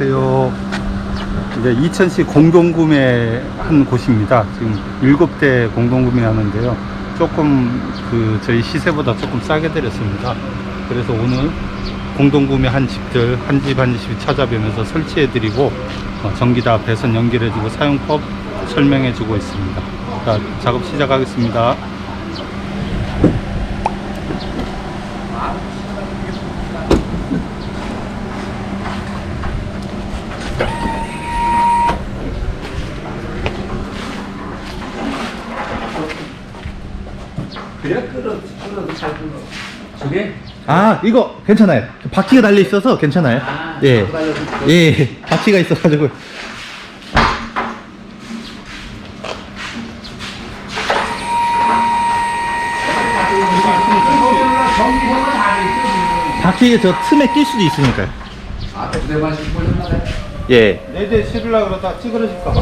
안녕하세요. 이제 이천시 공동구매 한 곳입니다. 지금 일곱 대 공동구매 하는데요. 조금 그 저희 시세보다 조금 싸게 드렸습니다. 그래서 오늘 공동구매 한 집들 한 집 한 집 찾아뵈면서 설치해드리고 어, 전기 다 배선 연결해주고 사용법 설명해주고 있습니다. 자, 작업 시작하겠습니다. 그래 끌어 끌어도 잘 끌어. 저게 아 이거 괜찮아요 바퀴가 달려 있어서 괜찮아요 아, 예. 바퀴 달려 있어. 예 바퀴가 있어가지고 전기선은 다 있어. 바퀴가 저 틈에 낄 수도 있으니까요 아, 씹고 있나 예 네대 실으려 그러다 찌그러질까봐.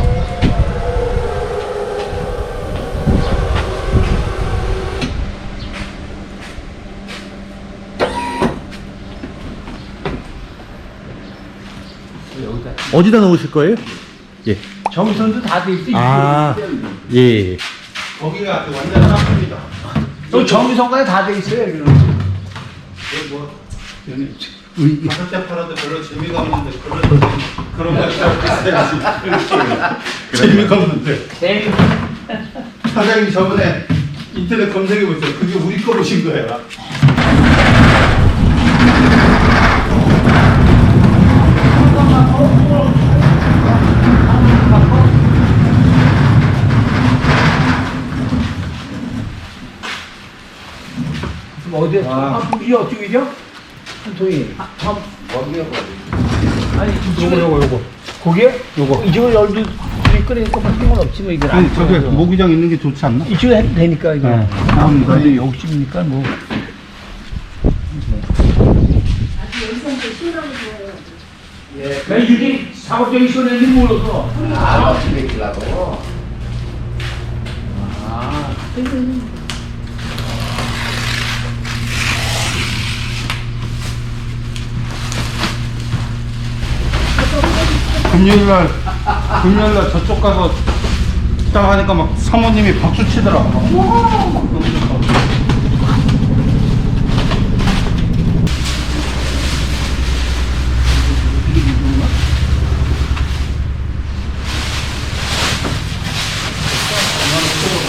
어디다 놓으실 거예요? 예. 전기선도 다돼 있어. 아, 예. 거기가 완전 싹입니다. 또 전기선까지 다 돼 있어요. 여기는. 뭐 다섯 대 팔아도 별로 재미가 없는데 그런 그런 거 있어야지. 재미가 없는데 에이, 사장님 저번에 인터넷 검색해 보세요. 그게 우리 거 보신 거예요. 어디에? 와. 아, 이게 어떻게죠? 한 통이. 아, 참. 아니, 요거 요거 요거. 거기에? 요거. 이쪽을 열도 우리 끓이니까 뭐 상관없지 뭐 이건. 아니 안 저게. 모기장 있는 게 좋지 않나? 이쪽에 해도 되니까 이거. 네. 아, 음, 근데 아니. 욕심이니까 뭐. 왜 이게 사업적인 소리인지 몰라서. 아, 어떻게 키라고? 아, 금요일 날 금요일 날 저쪽 가서 딱 하니까 막 사모님이 박수 치더라. 막. 막 그러면서.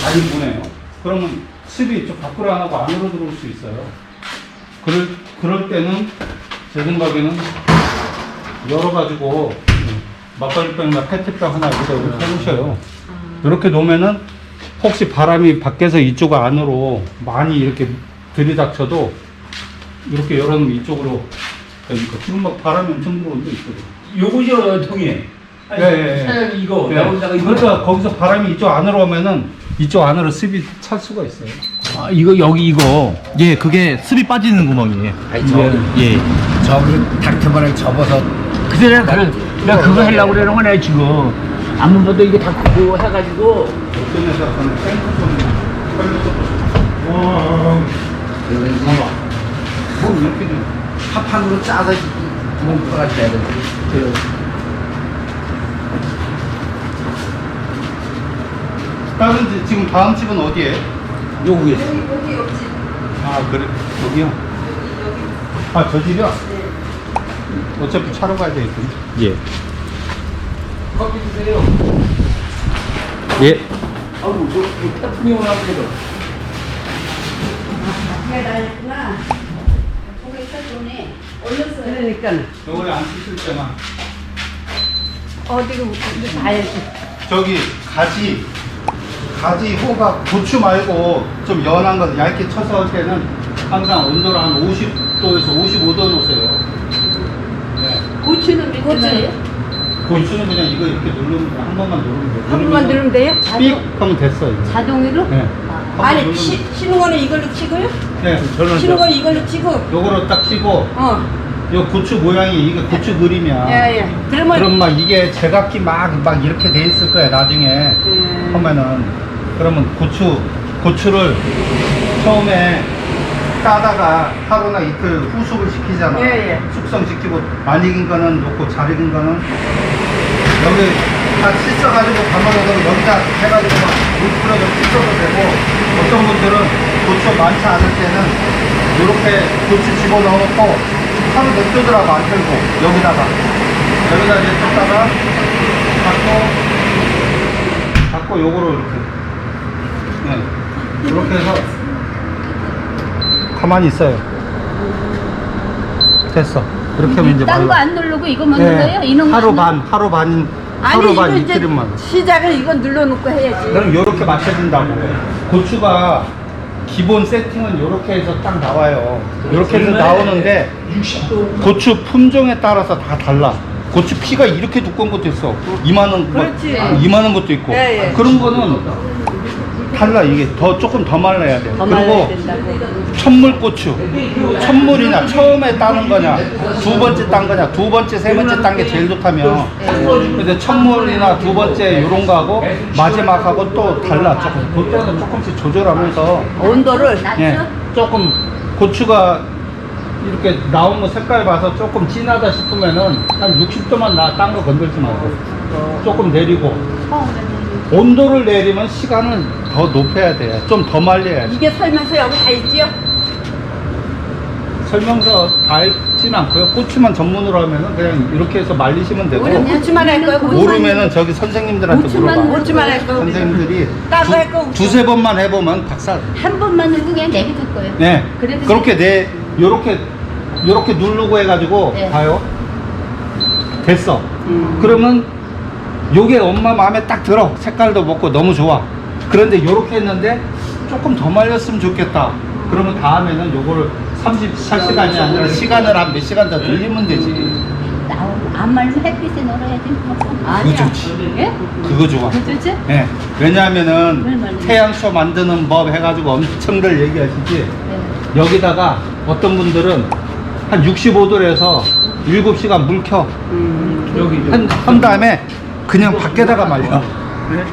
많이 보내요. 그러면 습이 이쪽 밖으로 안 하고 안으로 들어올 수 있어요. 그럴 그럴 때는 제 생각에는 열어가지고 막걸리병이나 페트병 하나 여기다 이렇게 해놓으셔요. 이렇게 놓으면은 혹시 바람이 밖에서 이쪽 안으로 많이 이렇게 들이닥쳐도 이렇게 열어놓으면 이쪽으로 되니까 지금 막 바람이 엄청 들어오는데 있거든요. 요거죠. 아니, 예, 예, 예. 사장님 이거. 예. 나오다가 이거. 그러니까 거기서 바람이 이쪽 안으로 오면은 이쪽 안으로 습이 찰 수가 있어요. 아, 이거, 여기 이거. 예 그게 습이 빠지는 구멍이에요 아니, 저, 예 저기 닥터바를 접어서 그때 내가, 그래, 내가 그거 하려고 그러는 거네, 지금. 아무 것도 이게 다 그거 해가지고. 뭐 이렇게 합판으로 짜서 구멍 뚫어가지고 해야 되지. 그, 다른 집, 지금 다음 집은 어디에? 요구에 아 그래 여기요? 아저 집이요? 어차피 차로 가야 되겠군요 예. 커피 주세요. 예. 아우, 저, 저 태풍이 오나 보다. 야, 나였구나. 보고 있었더니 올렸어요. 그러니까 요거를 안 쓰실 때만 어디가 봐야지. 저기 가지 가지 호박 고추 말고 좀 연한 거 얇게 쳐서 할 때는 항상 온도를 한 50도에서 55도 놓으세요 네. 고추는. 개나요? 고추는 그냥 이거 이렇게 누르면 돼. 한 번만 누르면 돼요 한 번만 누르면 돼요? 삑 하면 됐어요. 자동으로? 네. 아, 아니, 시, 치는 거는 이걸로 치고요? 네, 저는 치는 저- 거 이걸로 치고. 요거로 딱 치고 어. 요 고추 모양이 이게 고추 그림이야 예, 예. 그러면. 그럼 막 이게 제각기 막, 막 이렇게 돼 있을 거야, 나중에. 음. 하면은. 그러면 고추, 고추를 처음에 싸다가 하루나 이틀 후숙을 시키잖아. 예, 예. 숙성시키고 안 익은 거는 놓고 잘 익은 거는 여기 다 씻어가지고 담아서 여기다 해가지고 막물 뿌려서 씻어도 되고 어떤 분들은 고추 많지 않을 때는 이렇게 고추 집어넣어놓고 하루 냅두더라고 안 털고 여기다가 여기다 이제 떴다가 갖고 갖고 요거로 이렇게 네. 이렇게 해서 가만히 있어요 됐어 이렇게 하면 이제 딴거 말라 안 누르고 이거만 네. 눌러요? 이놈 하루 반 하루 반 하루 아니 반 이거 이틀만 시작을 이거 눌러놓고 해야지. 그럼 요렇게 맞춰진다고 고추가 기본 세팅은 요렇게 해서 딱 나와요 요렇게 해서 나오는데 고추 품종에 따라서 다 달라 고추 피가 이렇게 두꺼운 것도 있어 이만한 거 그렇지. 이만한 것도 있고 예, 예. 그런 거는 달라 이게 더 조금 더 말라야 돼. 더 그리고 된다고. 천물고추. 천물이냐 처음에 따는 거냐 두 번째 딴 거냐 두 번째 세 번째 딴 게 제일 좋다며. 근데 천물이나 두 번째 요런 거하고 마지막하고 또 달라. 조금 그때는 조금씩 조절하면서. 온도를? 예 조금 고추가 이렇게 나온 거 색깔 봐서 조금 진하다 싶으면은 한 60도만 나 딴 거 건들지 말고. 조금 내리고 온도를 내리면 시간은 더 높여야 돼요 좀 더 말려야 돼 이게 설명서 여기 다 있지요? 설명서 다 있진 않고요. 고추만 전문으로 하면은 그냥 이렇게 해서 말리시면 되고 우리 고추만 할. 고추만. 모르면은 저기 선생님들한테 고추만 물어봐. 고추만 할 거야. 선생님들이 따로 할 거. 두, 두세 번만 해보면 박사. 한 번만 누르고 그냥 내비둘 거예요. 네. 그래도 그렇게 내 요렇게 요렇게 누르고 해가지고 네. 봐요. 됐어. 음. 그러면 요게 엄마 마음에 딱 들어. 색깔도 먹고 너무 좋아. 그런데 요렇게 했는데 조금 더 말렸으면 좋겠다. 그러면 다음에는 요거를 34시간이 아니라 시간을 한 몇 시간 더 늘리면 되지. 나오 안 말면 햇빛에 놀아야지. 그거 아니야. 좋지. 예? 그거 좋아. 그렇지? 예. 왜냐하면은 태양쇼 만드는 법 해가지고 엄청들 얘기하시지. 네. 여기다가 어떤 분들은 한 65도에서 7시간 물 켜. 음. 여기 한, 한 다음에 그냥 밖에다가 말려. 그래?